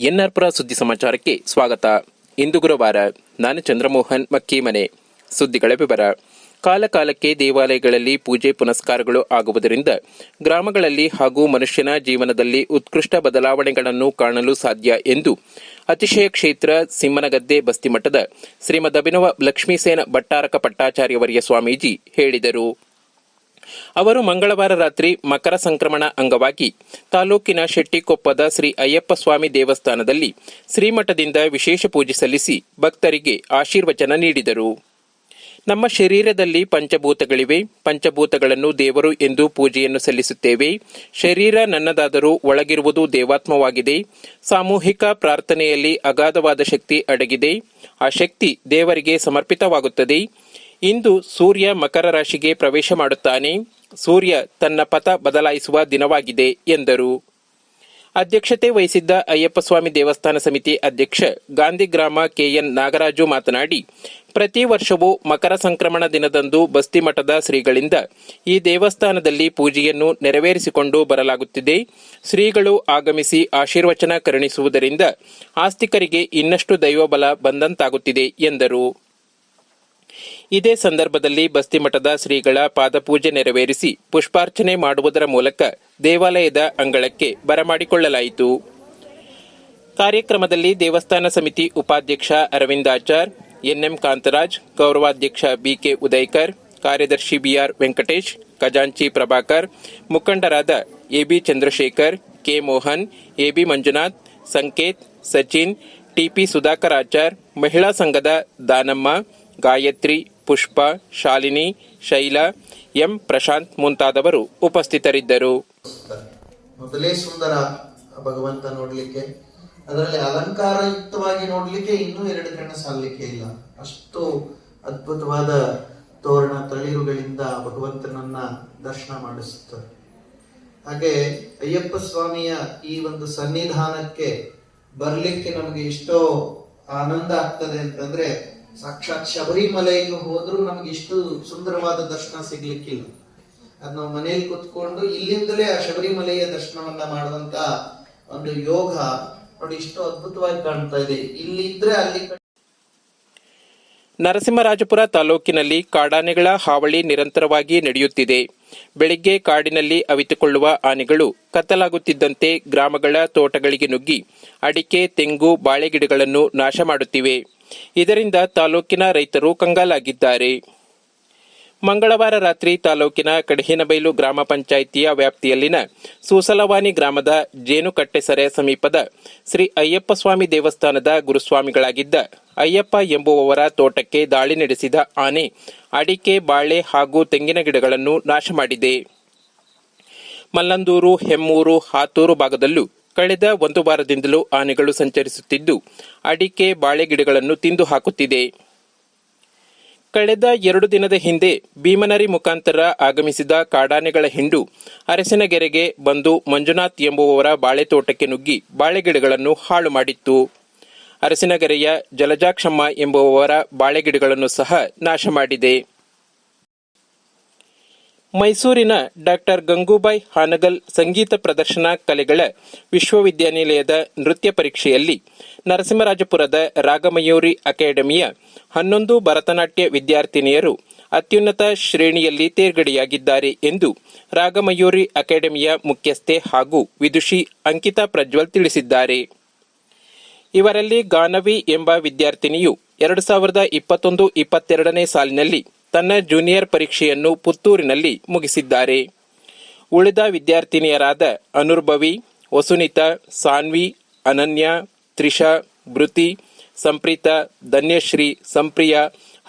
ಎನ್ಆರ್ಪುರ ಸುದ್ದಿ ಸಮಾಚಾರಕ್ಕೆ ಸ್ವಾಗತ. ಇಂದು ಗುರುವಾರ ನಾನು ಚಂದ್ರಮೋಹನ್ ಮಕ್ಕೀಮನೆ. ಸುದ್ದಿಗಳ ವಿವರ. ಕಾಲಕಾಲಕ್ಕೆ ದೇವಾಲಯಗಳಲ್ಲಿ ಪೂಜೆ ಪುನಸ್ಕಾರಗಳು ಆಗುವುದರಿಂದ ಗ್ರಾಮಗಳಲ್ಲಿ ಹಾಗೂ ಮನುಷ್ಯನ ಜೀವನದಲ್ಲಿ ಉತ್ಕೃಷ್ಟ ಬದಲಾವಣೆಗಳನ್ನು ಕಾಣಲು ಸಾಧ್ಯ ಎಂದು ಅತಿಶಯ ಕ್ಷೇತ್ರ ಸಿಮ್ಮನಗದ್ದೆ ಬಸ್ತಿಮಠದ ಶ್ರೀಮದ್ ಅಭಿನವ ಲಕ್ಷ್ಮೀಸೇನ ಭಟ್ಟಾರಕ ಪಟ್ಟಾಚಾರ್ಯವರ್ಯ ಸ್ವಾಮೀಜಿ ಹೇಳಿದರು. ಅವರು ಮಂಗಳವಾರ ರಾತ್ರಿ ಮಕರ ಸಂಕ್ರಮಣ ಅಂಗವಾಗಿ ತಾಲೂಕಿನ ಶೆಟ್ಟಿಕೊಪ್ಪದ ಶ್ರೀ ಅಯ್ಯಪ್ಪ ಸ್ವಾಮಿ ದೇವಸ್ಥಾನದಲ್ಲಿ ಶ್ರೀಮಠದಿಂದ ವಿಶೇಷ ಪೂಜೆ ಸಲ್ಲಿಸಿ ಭಕ್ತರಿಗೆ ಆಶೀರ್ವಚನ ನೀಡಿದರು. ನಮ್ಮ ಶರೀರದಲ್ಲಿ ಪಂಚಭೂತಗಳಿವೆ. ಪಂಚಭೂತಗಳನ್ನು ದೇವರು ಎಂದು ಪೂಜೆಯನ್ನು ಸಲ್ಲಿಸುತ್ತೇವೆ. ಶರೀರ ನನ್ನದಾದರೂ ಒಳಗಿರುವುದು ದೇವಾತ್ಮವಾಗಿದೆ. ಸಾಮೂಹಿಕ ಪ್ರಾರ್ಥನೆಯಲ್ಲಿ ಅಗಾಧವಾದ ಶಕ್ತಿ ಅಡಗಿದೆ. ಆ ಶಕ್ತಿ ದೇವರಿಗೆ ಸಮರ್ಪಿತವಾಗುತ್ತದೆ. ಇಂದು ಸೂರ್ಯ ಮಕರ ರಾಶಿಗೆ ಪ್ರವೇಶ ಮಾಡುತ್ತಾನೆ. ಸೂರ್ಯ ತನ್ನ ಪಥ ಬದಲಾಯಿಸುವ ದಿನವಾಗಿದೆ, ಎಂದರು. ಅಧ್ಯಕ್ಷತೆ ವಹಿಸಿದ್ದ ಅಯ್ಯಪ್ಪಸ್ವಾಮಿ ದೇವಸ್ಥಾನ ಸಮಿತಿ ಅಧ್ಯಕ್ಷ ಗಾಂಧಿ ಗ್ರಾಮ ಕೆಎನ್ ನಾಗರಾಜು ಮಾತನಾಡಿ, ಪ್ರತಿ ವರ್ಷವೂ ಮಕರ ಸಂಕ್ರಮಣ ದಿನದಂದು ಬಸ್ತಿಮಠದ ಶ್ರೀಗಳಿಂದ ಈ ದೇವಸ್ಥಾನದಲ್ಲಿ ಪೂಜೆಯನ್ನು ನೆರವೇರಿಸಿಕೊಂಡು ಬರಲಾಗುತ್ತಿದೆ. ಶ್ರೀಗಳು ಆಗಮಿಸಿ ಆಶೀರ್ವಚನ ಕರುಣಿಸುವುದರಿಂದ ಆಸ್ತಿಕರಿಗೆ ಇನ್ನಷ್ಟು ದೈವಬಲ ಬಂದಂತಾಗುತ್ತಿದೆ, ಎಂದರು. ಇದೇ ಸಂದರ್ಭದಲ್ಲಿ ಬಸ್ತಿಮಠದ ಶ್ರೀಗಳ ಪಾದಪೂಜೆ ನೆರವೇರಿಸಿ ಪುಷ್ಪಾರ್ಚನೆ ಮಾಡುವುದರ ಮೂಲಕ ದೇವಾಲಯದ ಅಂಗಳಕ್ಕೆ ಬರಮಾಡಿಕೊಳ್ಳಲಾಯಿತು. ಕಾರ್ಯಕ್ರಮದಲ್ಲಿ ದೇವಸ್ಥಾನ ಸಮಿತಿ ಉಪಾಧ್ಯಕ್ಷ ಅರವಿಂದಾಚಾರ್ ಎನ್ಎಂ ಕಾಂತರಾಜ್, ಗೌರವಾಧ್ಯಕ್ಷ ಬಿಕೆ ಉದಯ್ಕರ್ ಕಾರ್ಯದರ್ಶಿ ಬಿಆರ್ ವೆಂಕಟೇಶ್, ಖಜಾಂಚಿ ಪ್ರಭಾಕರ್, ಮುಖಂಡರಾದ A B Chandrashekar, K Mohan, A B Manjunath, Sanket, Sachin, T P Sudhakar Achar, ಮಹಿಳಾ ಸಂಘದ ದಾನಮ್ಮ, ಗಾಯತ್ರಿ ಪುಷ್ಪ, ಶಾಲಿನಿ, ಶೈಲಾ, ಎಂ. ಪ್ರಶಾಂತ್ ಮುಂತಾದವರು ಉಪಸ್ಥಿತರಿದ್ದರು. ಮೊದಲೇ ಸುಂದರ ಭಗವಂತ ನೋಡ್ಲಿಕ್ಕೆ, ಅದರಲ್ಲಿ ಅಲಂಕಾರಯುಕ್ತವಾಗಿ ನೋಡ್ಲಿಕ್ಕೆ ಇನ್ನೂ ಎರಡು ಕಣ್ಣು ಸಾಲಲಿಕ್ಕೆ ಇಲ್ಲ. ಅಷ್ಟು ಅದ್ಭುತವಾದ ತೋರಣ ತಳಿರುಗಳಿಂದ ಭಗವಂತನನ್ನ ದರ್ಶನ ಮಾಡಿಸುತ್ತಾರೆ ಹಾಗೆ ಅಯ್ಯಪ್ಪ ಸ್ವಾಮಿಯ ಈ ಒಂದು ಸನ್ನಿಧಾನಕ್ಕೆ ಬರ್ಲಿಕ್ಕೆ ನಮಗೆ ಎಷ್ಟೋ ಆನಂದ ಆಗ್ತದೆ ಅಂತಂದ್ರೆ ಸಾಕ್ಷಾತ್ ಶಬರಿಮಲೆಯನ್ನು ಹೋದ್ರೂ ನಮ್ಗೆ ಇಷ್ಟು ಸುಂದರವಾದ ದರ್ಶನ ಸಿಗ್ಲಿಕ್ಕಿಲ್ಲ. ಅದ್ ನಾವು ಮನೆಯಲ್ಲಿ ಕುತ್ಕೊಂಡು ಇಲ್ಲಿಂದಲೇ ಆ ಶಬರಿಮಲೆಯ ದರ್ಶನವನ್ನ ಮಾಡುವಂತ ಒಂದು ಯೋಗ ನೋಡಿ ಇಷ್ಟು ಅದ್ಭುತವಾಗಿ ಕಾಣ್ತಾ ಇದೆ. ಇಲ್ಲಿ ಇದ್ರೆ ಅಲ್ಲಿ ನರಸಿಂಹರಾಜಪುರ ತಾಲೂಕಿನಲ್ಲಿ ಕಾಡಾನೆಗಳ ಹಾವಳಿ ನಿರಂತರವಾಗಿ ನಡೆಯುತ್ತಿದೆ. ಬೆಳಿಗ್ಗೆ ಕಾಡಿನಲ್ಲಿ ಅವಿತುಕೊಳ್ಳುವ ಆನೆಗಳು ಕತ್ತಲಾಗುತ್ತಿದ್ದಂತೆ ಗ್ರಾಮಗಳ ತೋಟಗಳಿಗೆ ನುಗ್ಗಿ, ಅಡಿಕೆ, ತೆಂಗು, ಬಾಳೆಗಿಡಗಳನ್ನು ನಾಶ ಮಾಡುತ್ತಿವೆ. ಇದರಿಂದ ತಾಲೂಕಿನ ರೈತರು ಕಂಗಾಲಾಗಿದ್ದಾರೆ. ಮಂಗಳವಾರ ರಾತ್ರಿ ತಾಲೂಕಿನ ಕಡಹಿನಬೈಲು ಗ್ರಾಮ ಪಂಚಾಯಿತಿಯ ವ್ಯಾಪ್ತಿಯಲ್ಲಿನ ಸೂಸಲವಾನಿ ಗ್ರಾಮದ ಜೇನುಕಟ್ಟೆಸರೆ ಸಮೀಪದ ಶ್ರೀ ಅಯ್ಯಪ್ಪಸ್ವಾಮಿ ದೇವಸ್ಥಾನದ ಗುರುಸ್ವಾಮಿಗಳಾಗಿದ್ದ ಅಯ್ಯಪ್ಪ ಎಂಬುವವರ ತೋಟಕ್ಕೆ ದಾಳಿ ನಡೆಸಿದ ಆನೆ ಅಡಿಕೆ, ಬಾಳೆ ಹಾಗೂ ತೆಂಗಿನ ಗಿಡಗಳನ್ನು ನಾಶ ಮಾಡಿದೆ ಮಲ್ಲಂದೂರು, ಹೆಮ್ಮೂರು, ಹಾತೂರು ಭಾಗದಲ್ಲೂ ಕಳೆದ ಒಂದು ವಾರದಿಂದಲೂ ಆನೆಗಳು ಸಂಚರಿಸುತ್ತಿದ್ದು, ಅಡಿಕೆ, ಬಾಳೆ ಗಿಡಗಳನ್ನು ತಿಂದು ಹಾಕುತ್ತಿದೆ. ಕಳೆದ ಎರಡು ದಿನದ ಹಿಂದೆ ಭೀಮನರಿ ಮುಖಾಂತರ ಆಗಮಿಸಿದ ಕಾಡಾನೆಗಳ ಹಿಂಡು ಅರಸಿನಗೆರೆಗೆ ಬಂದು ಮಂಜುನಾಥ್ ಎಂಬುವವರ ಬಾಳೆ ತೋಟಕ್ಕೆ ನುಗ್ಗಿ ಬಾಳೆಗಿಡಗಳನ್ನು ಹಾಳು ಮಾಡಿತ್ತು. ಅರಸಿನಗೆರೆಯ ಜಲಜಾಕ್ಷಮ್ಮ ಎಂಬುವವರ ಬಾಳೆಗಿಡಗಳನ್ನು ಸಹ ನಾಶ ಮಾಡಿದೆ. ಮೈಸೂರಿನ ಡಾಕ್ಟರ್ ಗಂಗೂಬಾಯಿ ಹಾನಗಲ್ ಸಂಗೀತ ಪ್ರದರ್ಶನ ಕಲೆಗಳ ವಿಶ್ವವಿದ್ಯಾನಿಲಯದ ನೃತ್ಯ ಪರೀಕ್ಷೆಯಲ್ಲಿ ನರಸಿಂಹರಾಜಪುರದ ರಾಗಮಯೂರಿ ಅಕಾಡೆಮಿಯ ಹನ್ನೊಂದು ಭರತನಾಟ್ಯ ವಿದ್ಯಾರ್ಥಿನಿಯರು ಅತ್ಯುನ್ನತ ಶ್ರೇಣಿಯಲ್ಲಿ ತೇರ್ಗಡೆಯಾಗಿದ್ದಾರೆ ಎಂದು ರಾಗಮಯೂರಿ ಅಕಾಡೆಮಿಯ ಮುಖ್ಯಸ್ಥೆ ಹಾಗೂ ವಿದುಷಿ ಅಂಕಿತಾ ಪ್ರಜ್ವಲ್ ತಿಳಿಸಿದ್ದಾರೆ. ಇವರಲ್ಲಿ ಗಾನವಿ ಎಂಬ ವಿದ್ಯಾರ್ಥಿನಿಯು ಎರಡು ಸಾವಿರದ ಇಪ್ಪತ್ತೊಂದು ಇಪ್ಪತ್ತೆರಡನೇ ಸಾಲಿನಲ್ಲಿ ತನ್ನ ಜೂನಿಯರ್ ಪರೀಕ್ಷೆಯನ್ನು ಪುತ್ತೂರಿನಲ್ಲಿ ಮುಗಿಸಿದ್ದಾರೆ. ಉಳಿದ ವಿದ್ಯಾರ್ಥಿನಿಯರಾದ ಅನುರ್ಭವಿ, ವಸುನಿತಾ, ಸಾನ್ವಿ, ಅನನ್ಯ, ತ್ರಿಷಾ ಭೃತಿ ಸಂಪ್ರೀತ, ಧನ್ಯಶ್ರೀ, ಸಂಪ್ರಿಯ,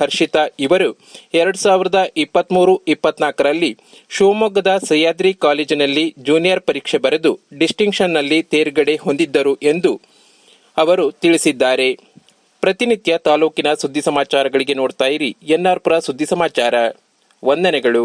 ಹರ್ಷಿತಾ ಇವರು ಎರಡು ಸಾವಿರದ ಇಪ್ಪತ್ಮೂರು ಇಪ್ಪತ್ನಾಲ್ಕರಲ್ಲಿ ಶಿವಮೊಗ್ಗದ ಸಹ್ಯಾದ್ರಿ ಕಾಲೇಜಿನಲ್ಲಿ ಜೂನಿಯರ್ ಪರೀಕ್ಷೆ ಬರೆದು ಡಿಸ್ಟಿಂಕ್ಷನ್ನಲ್ಲಿ ತೇರ್ಗಡೆ ಹೊಂದಿದ್ದರು ಎಂದು ಅವರು ತಿಳಿಸಿದ್ದಾರೆ. ಪ್ರತಿನಿತ್ಯ ತಾಲೂಕಿನ ಸುದ್ದಿ ಸಮಾಚಾರಗಳಿಗೆ ನೋಡ್ತಾ ಇರಿ ಎನ್ಆರ್ಪುರ ಸುದ್ದಿ ಸಮಾಚಾರ ವಂದನೆಗಳು